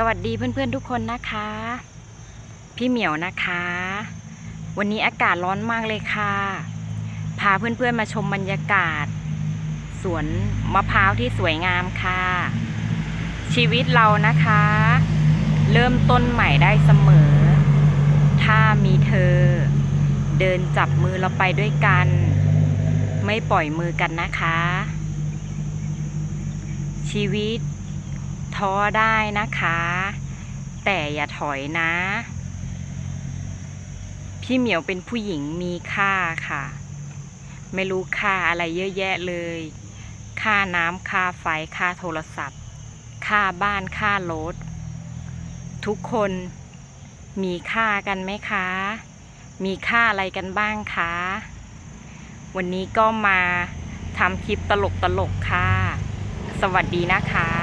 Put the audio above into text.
สวัสดีเพื่อนๆทุกคนนะคะ พี่เหมียวนะคะ วันนี้อากาศร้อนมากเลยค่ะ พาเพื่อนๆมาชมบรรยากาศ สวนมะพร้าวที่สวยงามค่ะ ชีวิตเรานะคะ เริ่มต้นใหม่ได้เสมอ ถ้ามีเธอ เดินจับมือเราไปด้วยกัน ไม่ปล่อยมือกันนะคะ ชีวิต ท้อได้นะคะ แต่อย่าถอยนะ พี่เหมียวเป็นผู้หญิงมีค่าค่ะ ไม่รู้ค่าอะไรเยอะแยะเลย ค่าน้ำค่าไฟค่าโทรศัพท์ ค่าบ้านค่ารถ ทุกคนมีค่ากันไหมคะ มีค่าอะไรกันบ้างคะ วันนี้ก็มาทำคลิปตลกๆค่ะ สวัสดีนะคะ